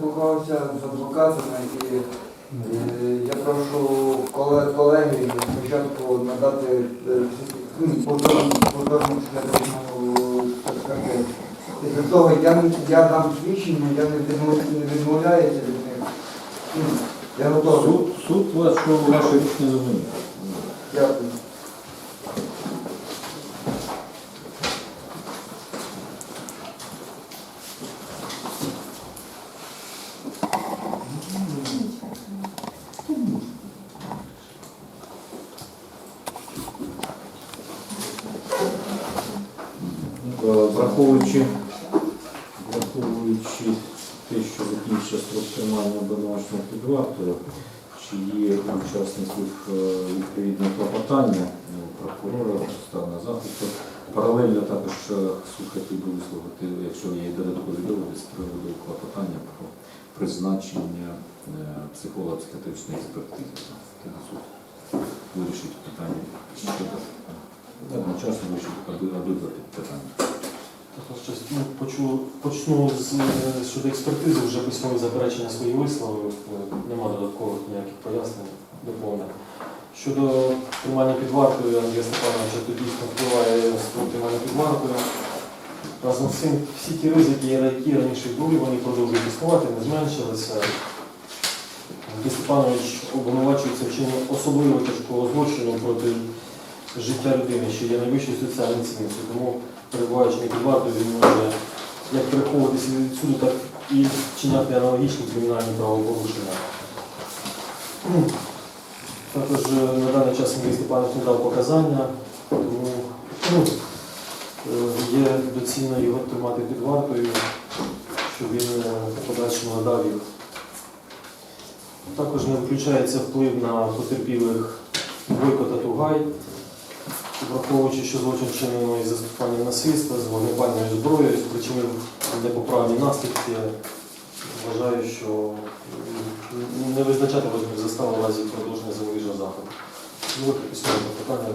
спілкувався з адвокатами і е, я прошу коле- колеги спочатку надати е, ну, повторну повторну експертизу. Після того я, я дам свідчення, я не відмов- не відмовляюся від них. Ну, Я готовий. Суд, суд вас, що ваше рішення зрозумів. Дякую. Е, Враховуючи, враховуючи те, що закінчиться строк тримання обвинуваченого під чи є учасників е, відповідне клопотання е, прокурора, сторони захисту, паралельно також е, слухати і висловити, якщо є додаткові доводи з приводу клопотання про призначення е, психолого-психіатричної експертизи. Суд вирішить питання одночасно вирішить оби- обидва питання. Щось, ну, почу, почну з е, щодо експертизи, вже письмові заперечення свої висловив, е, нема додаткових ніяких пояснень, доповнень. Щодо тримання під вартою Андрія Степановича, то дійсно впливає строк тримання під вартою. Разом з цим всі ті ризики, які раніше були, вони продовжують існувати, не зменшилися. Андрій Степанович обвинувачується вчиненням особливо тяжкого злочину проти життя людини, що є найвищою соціальною цінністю. Перебуваючи на під вартою, він може як переховуватися від суду, так і вчиняти аналогічні кримінальні правопорушення. Також е, на даний час Андрій Степанович не дав показання, тому ну, е, є доцільно його тримати під вартою, щоб він е, подальшому надав їх. Також не виключається вплив на потерпілих Бойко та Тугай, враховуючи, що злочин вчинено із застосуванням насильства з вогнепальною зброєю, з спричинив непоправні наслідки. Вважаю, що не визначати розмір застави в разі продовження запобіжного заходу. Ну, от письмове питання.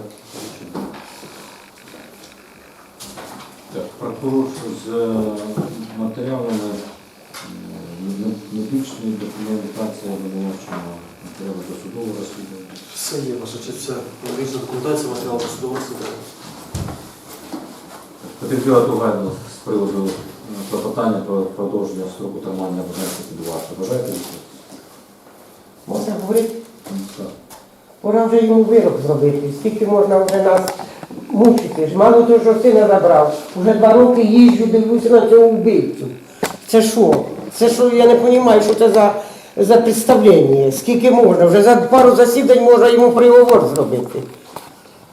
Так, прокурор з е, матеріалами е, медичної документації обвинуваченого матеріалу досудового розслідування. Все є, ваша честь, вся медична документація, матеріал судового суду. Потерпіла Тугайна з приводу е, клопотання про продовження строку тримання абонентів під вартою. Бажаєте відповідь? Можна говорити? Так. Пора вже йому вирок зробити. Скільки можна вже нас мучити? Ж мало того, що сина забрав. Уже два роки їжджу, дивлюся на цього вбивцю. Це що? Це що, я не розумію, що це за, за представлення. Скільки можна? Вже за пару засідань можна йому приговор зробити.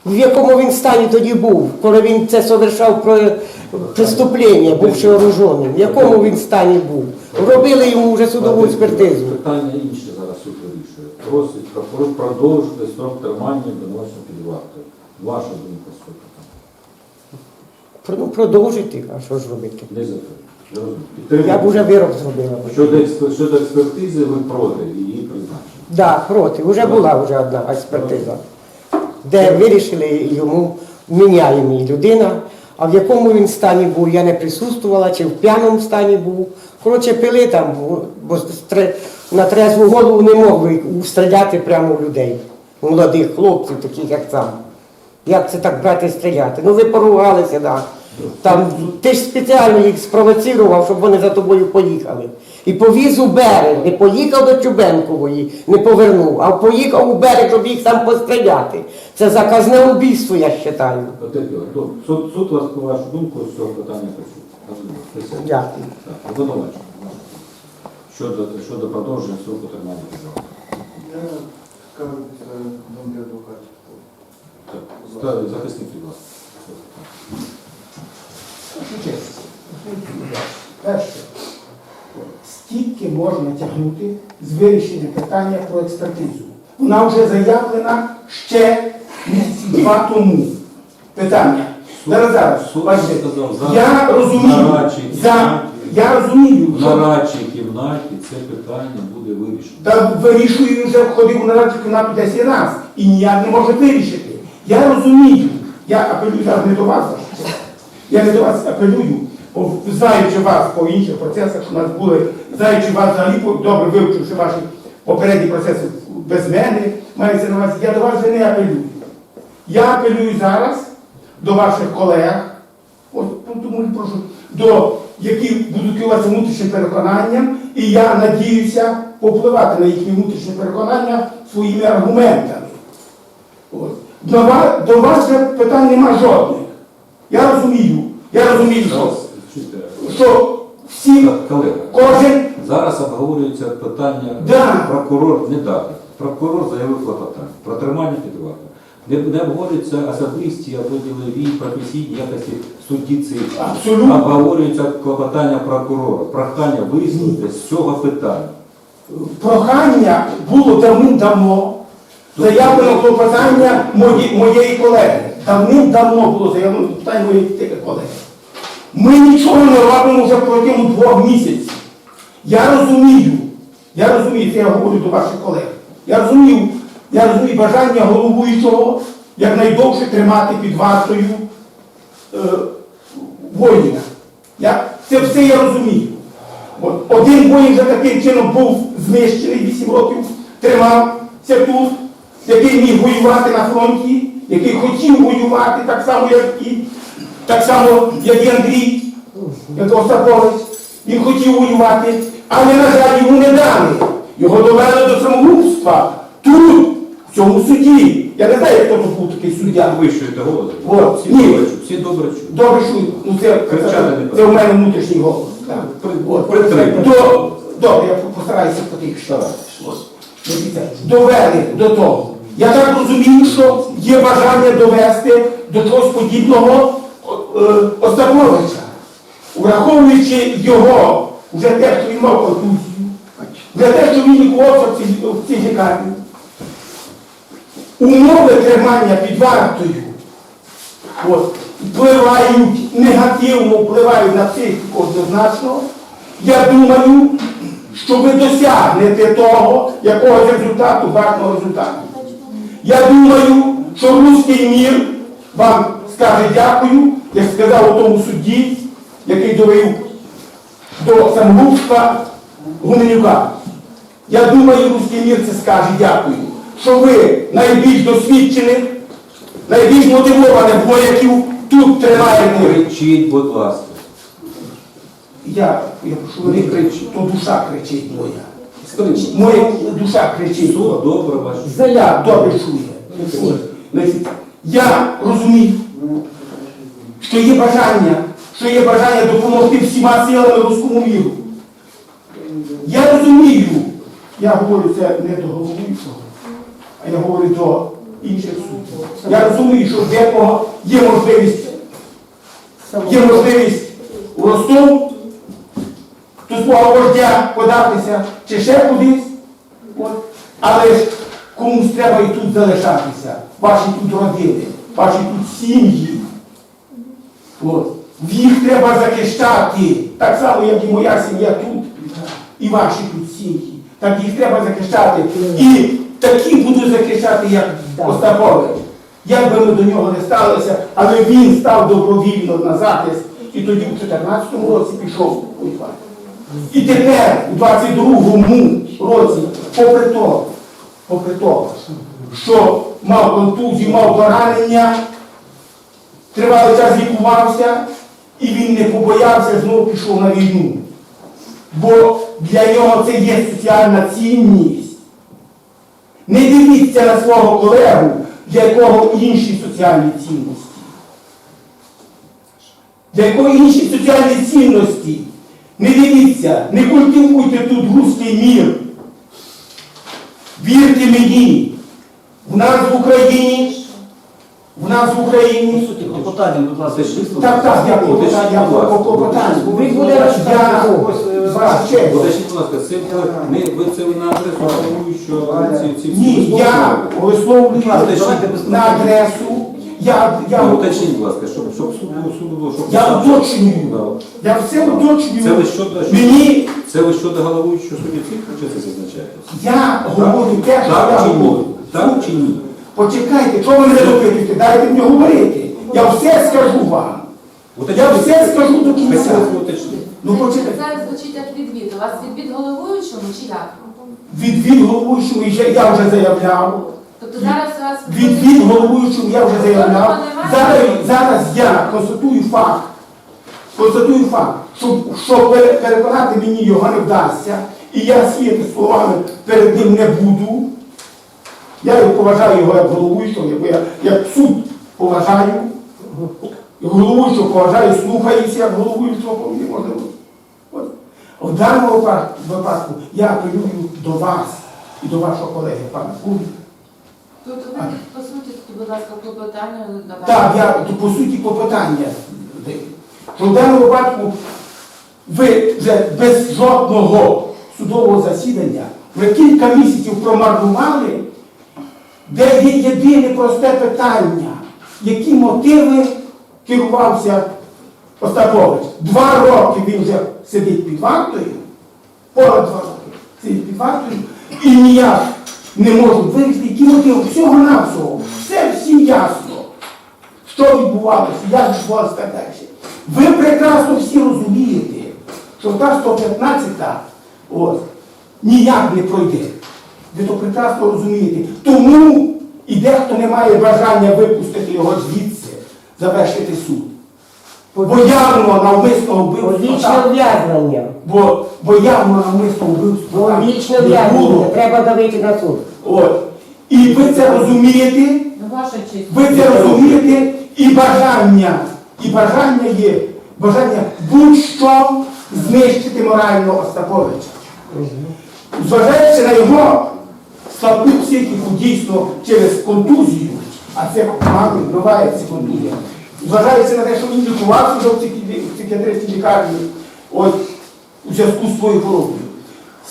В якому він стані тоді був, коли він це совершав про преступлення, бувши оруженим? В якому він стані був? Робили йому вже судову експертизу. Питання інше зараз суд вирішує. Просить прокурор продовжити строк тримання обвинуваченого під вартою. Ваша думка з? Ну, продовжити, а що ж робити? Не Я б вже вирок зробила. Щодо, експер- щодо експертизи, ви проти її призначення. Да, проти. Вже була вже одна експертиза, де вирішили йому вміняємий людина. А в якому він стані був, я не присутствувала, чи в п'яному стані був. Коротше, пили там, бо стре- на трезву голову не могли стріляти прямо в людей, у молодих хлопців, таких як сам. Як це так брати і стріляти? Ну ви поругалися, да. Там ти ж спеціально їх спровоцирував, щоб вони за тобою поїхали. І повіз у берег, не поїхав до Чубенкової, не повернув, а поїхав у берег, щоб їх там постріляти. Це заказне убійство, я вважаю. Суд, суд вас, по вашу думку, з цього питання почув. Дякую. Так, обвинувачення. Щодо, щодо продовження строку тримання. Я скажу після думки адвокатів. Так, захисник, будь ласка. Перше, скільки можна тягнути з вирішення питання про експертизу? Вона вже заявлена ще два тому. Питання. Зараз, зараз, бачите, я розумію, за, я розумію, що нарадчій кімнаті це питання буде вирішено. та вирішую вже входив у нарадчу кімнату 10 разів і ніяк не може вирішити. Я розумію, я апелюю зараз не до вас. Я до вас апелюю. Знаючи вас по інших процесах, що у нас були, знаючи вас взагалі добре вивчивши ваші попередні процеси без мене, мається на увазі, я до вас вже не апелюю. Я апелюю зараз до ваших колег, от, ну, тому прошу, до які будуть керуватися внутрішнім переконанням, і я надіюся попливати на їхні внутрішні переконання своїми аргументами. От. До вас, до вас питань нема жодних. Я розумію, я розумію, що, що всі, Колега, кожен зараз обговорюється питання, Да. прокурор не дав. Прокурор заявив клопотання про тримання під вартою. Не, не обговорюються особисті або ділові професійні якості судді цих. абсолютно Обговорюється клопотання прокурора, прохання висунути з цього питання. прохання було давним-давно. Заявлено клопотання моєї колеги. Давним-давно було заявлено клопотання моєї колеги. Ми нічого не робимо вже протягом двох місяців. Я розумію, я розумію, це я говорю до ваших колег. Я розумію, я розумію бажання головуючого якнайдовше тримати під вартою е, воїна. Я, це все я розумію. От, один воїн вже таким чином був знищений 8 років, тримався тут, який міг воювати на фронті, який хотів воювати так само, як і, так само, як і Андрій, як Остапович. Він хотів воювати, але, на жаль, йому не дали. Його довели до самогубства. Тут, в цьому суді. Я не знаю, хто тут був такий суддя. Вищуєте голос. От, Всі ні. добре чують. Всі добре чують. Добре, що ну, це, Кричати не це в мене внутрішній голос. Так. От, до, добре, я постараюся потихше. Довели до того. Я так розумію, що є бажання довести до чогось подібного е, Остаповича, враховуючи його, вже те, що він мав контузію, вже те, що він лікувався в цій, лікарні. Умови тримання під вартою от, впливають, негативно впливають на психіку однозначно. Я думаю, що ви досягнете того, якогось результату, гарного результату. Я думаю, що руський мір вам скаже дякую, як сказав у тому судді, який довів до самогубства Гуменюка. Я думаю, руський мір це скаже дякую, що ви найбільш досвідчених, найбільш мотивованих вояків тут тримаєте. кричіть, будь ласка. Я, я прошу, Не кричіть. то душа кричить моя. Скажіть. Моя душа кричить. Суд добре бачить. Заяв добре чує. Значить, Я розумію, що є бажання, що є бажання допомогти всіма силами руському міру. Я розумію, я говорю це не до головуючого, а я говорю до інших суддів. Я розумію, що в декого є можливість, є можливість у Ростов, до свого вождя податися чи ще кудись. От. Але ж комусь треба і тут залишатися. Ваші тут родини, ваші тут сім'ї. От. Їх треба захищати. Так само, як і моя сім'я тут, і ваші тут сім'ї. Так їх треба захищати. І такі будуть захищати, як Остапович. Як би ми до нього не сталися, але він став добровільно на захист і тоді в 2014 році пішов воювати. І тепер, у 22-му році, попри то, попри то, що мав контузію, мав поранення, тривалий час лікувався, і він не побоявся, знову пішов на війну. Бо для нього це є соціальна цінність. Не дивіться на свого колегу, для якого інші соціальні цінності. Для якого інші соціальні цінності. Не дивіться, не культивуйте тут руський мір. Вірте мені, в нас в Україні, в нас в Україні. Клопотання, будь ласка. Так, так, я клопотання, я по клопотанню. Він буде Я, ваша честь. Подождіть, будь ласка, це ви, ви це ви на адресу головуючого ці, ці всі Ні, я висловлюю на адресу. Я, я, Ну, Уточніть, будь ласка, щоб, щоб суд було суду було, щоб... я уточнюю. Да. Я все уточнюю. Це ви щодо, Мені, це ви щодо головуючого судді цих чи це зазначаєте? я говорю те, що я Так чи ні? говорю. Так чи ні? Почекайте, що ви мене допитуєте? Дайте мені говорити. Я все скажу вам. Я все скажу до кінця. Ну почекайте. Це звучить як відвід. У вас відвід головуючому чи як? Відвід головуючого я я вже заявляв. Тобто зараз у вас Відвід головуючого я вже заявляв. Зараз, зараз я констатую факт. Констатую факт, що, що пере- переконати мені його не вдасться, і я світи словами перед ним не буду. Я його поважаю його як головуючого, як, я, як суд поважаю. Головуючого поважаю, слухаюся як головуючого, бо мені можна. От. В даному випад- випадку я апелюю до вас і до вашого колеги, пана Кулі. Тобто ви по суті, будь ласка, клопотання. Так, я то, по суті попитання. Що в даному випадку ви вже без жодного судового засідання вже кілька місяців промарнували, де є єдине просте питання, які мотиви керувався Остапович. Два роки він вже сидить під вартою, понад два роки сидить під вартою, і ніяк не можуть вирішити, які мотиви всього-навсього. Все всім ясно що відбувалося, як відбувалося так далі. Ви прекрасно всі розумієте, що та 115 от, ніяк не пройде. Ви то прекрасно розумієте. Тому і дехто не має бажання випустити його звідси, завершити суд. Бо явно навмисного вбивства. Ув'язнення. Бо, бо явно навмисного вбивства. Вічне ув'язнення. Треба давити на суд. От. І ви це розумієте, ви це розумієте, і бажання, і бажання є, бажання будь-що знищити морально Остаповича. Зважаючи на його слабку психіку дійсно через контузію, а це погано вбивається контузія. Зважаючи на те, що він лікувався вже в психіатричній лікарні, от у зв'язку з своєю хворобою.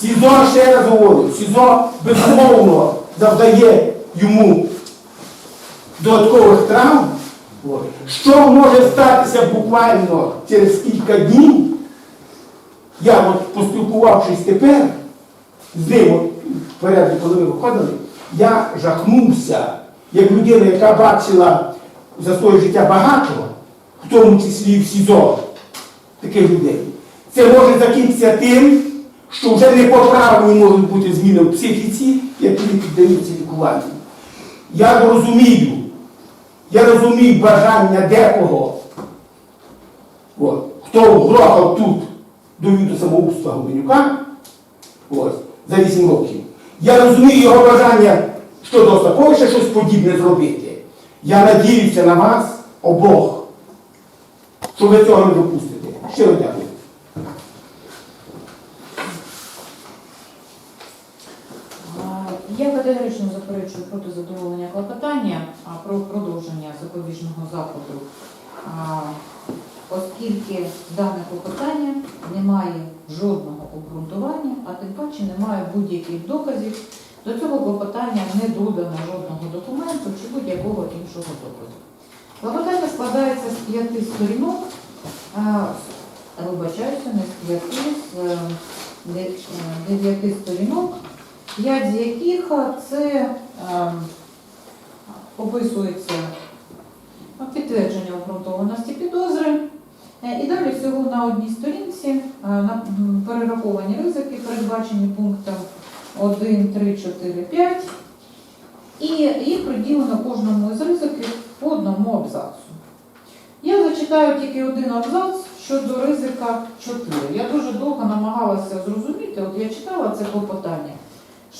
СІЗО, ще раз говорю, СІЗО безумовно завдає йому додаткових травм, що може статися буквально через кілька днів, я от поспілкувавшись тепер з ним, от, в порядку, коли ми виходили, я жахнувся, як людина, яка бачила за своє життя багато, в тому числі в СІЗО, таких людей. Це може закінчитися тим, що вже непоправні можуть бути зміни в психіці, які піддаються лікуванню. Я розумію, я розумію бажання декого, хто грохав тут довів до самоубства Губенюка ось, за 8 років. Я розумію його бажання щодо Остаповича щось подібне зробити. Я надіюся на вас обох, що ви цього не допустите. Щиро дякую. А, Я категорично заперечую проти задоволення клопотання про продовження запобіжного заходу, оскільки дане клопотання не має жодного обґрунтування, а тим паче немає будь-яких доказів. До цього клопотання не додано жодного документу чи будь-якого іншого доказу. Клопотання складається з п'яти сторінок, вибачаюся, не з п'яти, з е, де- е, дев'яти сторінок, п'ять з яких е, це е, описується е, підтвердження обґрунтованості підозри. Е, І далі всього на одній сторінці е, перераховані ризики, передбачені пунктом 1, 3, 4, 5. І їх приділено кожному із ризиків по одному абзацу. Я зачитаю тільки один абзац щодо ризика 4. Я дуже довго намагалася зрозуміти, от я читала це клопотання.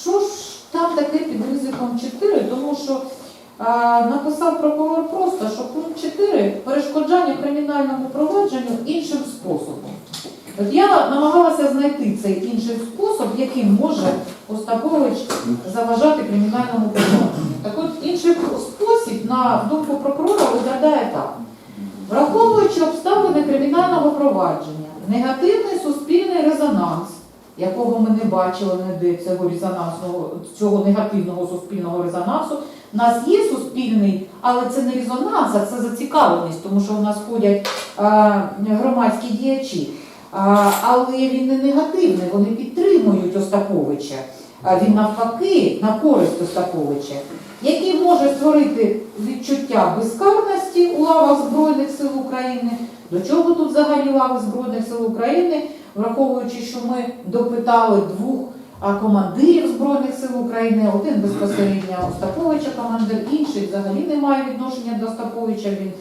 Що ж там таке під ризиком 4? Тому що а, написав прокурор просто, що пункт 4 перешкоджання кримінальному провадженню іншим способом. От я намагалася знайти цей інший спосіб, яким може Остапович заважати кримінальному провадженню. Так от інший спосіб, на думку прокурора, виглядає так. Враховуючи обставини кримінального провадження, негативний суспільний резонанс, якого ми не бачили ніде цього резонансного, цього негативного суспільного резонансу, у нас є суспільний, але це не резонанс, а це зацікавленість, тому що у нас ходять а, громадські діячі. А, але він не негативний, вони підтримують Остаповича. а він навпаки на користь Остаповича, який може створити відчуття безкарності у лавах Збройних сил України. До чого тут взагалі лави Збройних сил України, враховуючи, що ми допитали двох командирів Збройних сил України, один безпосередньо Остаповича командир, інший взагалі не має відношення до Остаповича. Він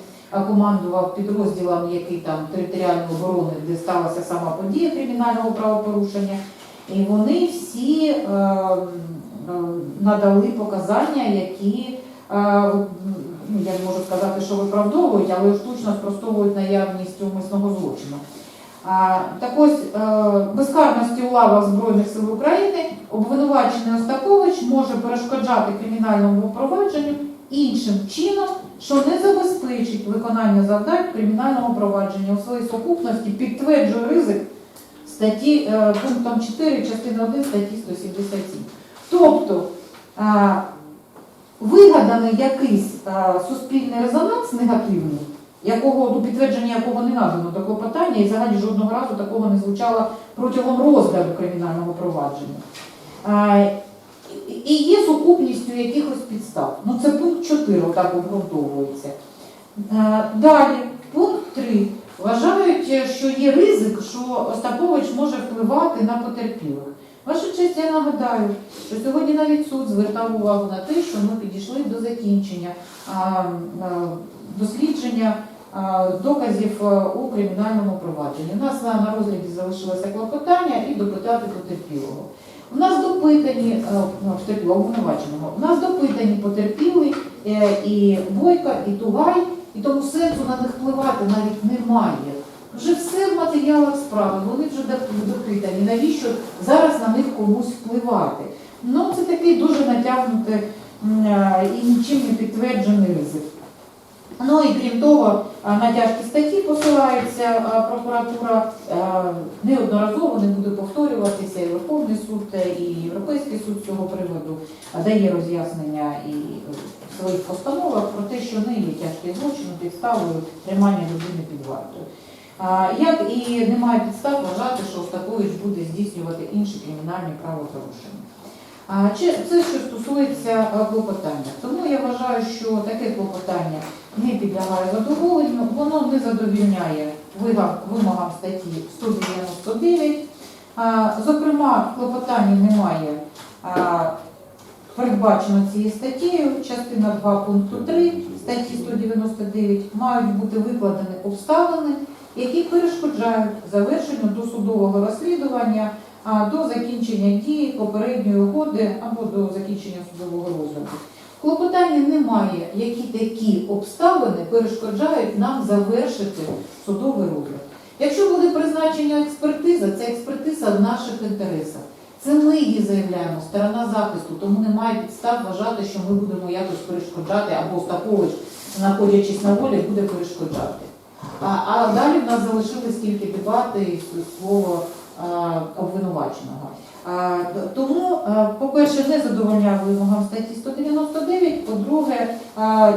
командував підрозділом, який там територіальної оборони, де сталася сама подія кримінального правопорушення. І вони всі е, е, надали показання, які е, ну, я не можу сказати, що виправдовують, але штучно спростовують наявність умисного злочину. Так ось е, безкарності у лавах Збройних сил України обвинувачений Остапович може перешкоджати кримінальному провадженню іншим чином, що не забезпечить виконання завдань кримінального провадження у своїй сукупності, підтверджує ризик статті е, пунктом 4 частини 1 статті 177. Тобто е, вигаданий якийсь суспільний резонанс негативний, якого до підтвердження якого не надано до клопотання, і взагалі жодного разу такого не звучало протягом розгляду кримінального провадження. І- є сукупністю якихось підстав. Ну це пункт 4 так обґрунтовується. Далі, пункт 3. Вважають, що є ризик, що Остапович може впливати на потерпілих. Ваша честь, я нагадаю, що сьогодні навіть суд звертав увагу на те, що ми підійшли до закінчення дослідження доказів у кримінальному провадженні. У нас на, розгляді залишилося клопотання і допитати потерпілого. У нас допитані е, ну, обвинуваченого. У нас допитані потерпілий е, і Бойка, і Тугай, і тому сенсу на них впливати навіть немає. Вже все в матеріалах справи, вони вже допитані. Навіщо зараз на них комусь впливати? Ну, це такий дуже натягнутий е, і нічим не підтверджений ризик. Ну і крім того, на тяжкі статті посилається прокуратура неодноразово, не буде повторюватися, і Верховний суд, е, і Європейський суд з цього приводу дає роз'яснення і в своїх постановах про те, що не є тяжкі злочини підставою тримання людини під вартою. Як і немає підстав вважати, що Остапович буде здійснювати інші кримінальні правопорушення. Це що стосується клопотання. Тому я вважаю, що таке клопотання не підлягає задоволенню, воно не задовільняє вимогам статті 199. Зокрема, в клопотанні немає передбачено цією статтею, частина 2 пункту 3 статті 199 мають бути викладені обставини, які перешкоджають завершенню досудового розслідування до закінчення дії попередньої угоди або до закінчення судового розгляду. В клопотанні немає, які такі обставини перешкоджають нам завершити судовий розгляд. Якщо буде призначення експертиза, це експертиза в наших інтересах. Це ми її заявляємо, сторона захисту, тому немає підстав вважати, що ми будемо якось перешкоджати, або Остапович, знаходячись на волі, буде перешкоджати. А, а далі в нас залишились тільки дебати і слово а, обвинуваченого. Д- Тому, по-перше, не задовольняє вимогам статті 199, по-друге, е,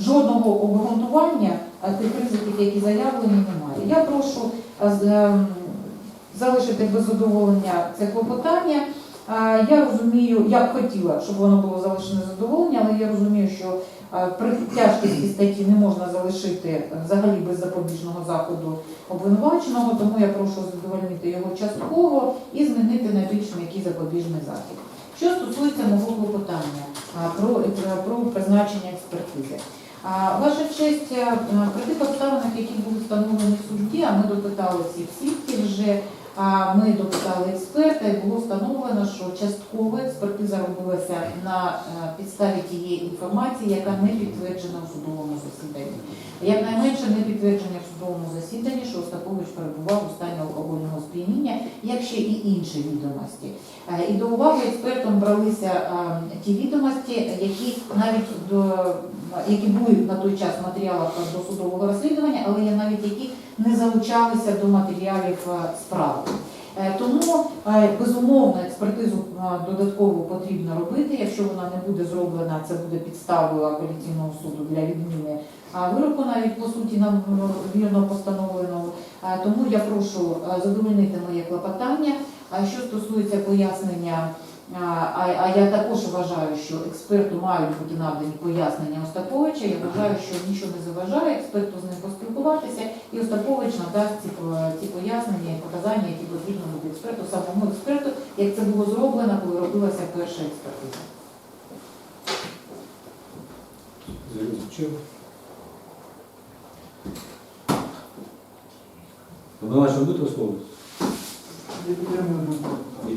жодного обґрунтування тих ризиків, які заявлені, немає. Я прошу залишити без задоволення це клопотання. Я розумію, я б хотіла, щоб воно було залишене задоволення, але я розумію, що при тяжкості статті не можна залишити е, взагалі без запобіжного заходу обвинуваченого, тому я прошу задовольнити його частково і змінити на більш м'який запобіжний захід. Що стосується мого клопотання про, е, про призначення експертизи. Ваша честь, е, при тих обставинах, які були встановлені в суді, а ми допитали всіх свідків вже, а, ми допитали експерта і було встановлено, що частково експертиза робилася на е, підставі тієї інформації, яка не підтверджена у судовому засіданні. Якнайменше не підтвердження в судовому засіданні, що Остапович перебував у стані алкогольного сп'яніння, як ще і інші відомості. Е, І до уваги експертом бралися е, ті відомості, які навіть до які були на той час в матеріалах досудового розслідування, але є навіть які не залучалися до матеріалів е, справи. Е, Тому е, безумовно експертизу е, додатково потрібно робити. Якщо вона не буде зроблена, це буде підставою апеляційного суду для відміни вироку навіть по суті нам вірно постановленого. Е, Тому я прошу е, задовольнити моє клопотання. А що стосується пояснення, а, а я також вважаю, що експерту мають бути надані пояснення Остаповича. Я вважаю, що нічого не заважає експерту з ним поспілкуватися, і Остапович надасть ці, ці пояснення і показання, які потрібно буде експерту, самому експерту, як це було зроблено, коли робилася перша експертиза. Звучив. Обвинувачення будете висловлюватися? Я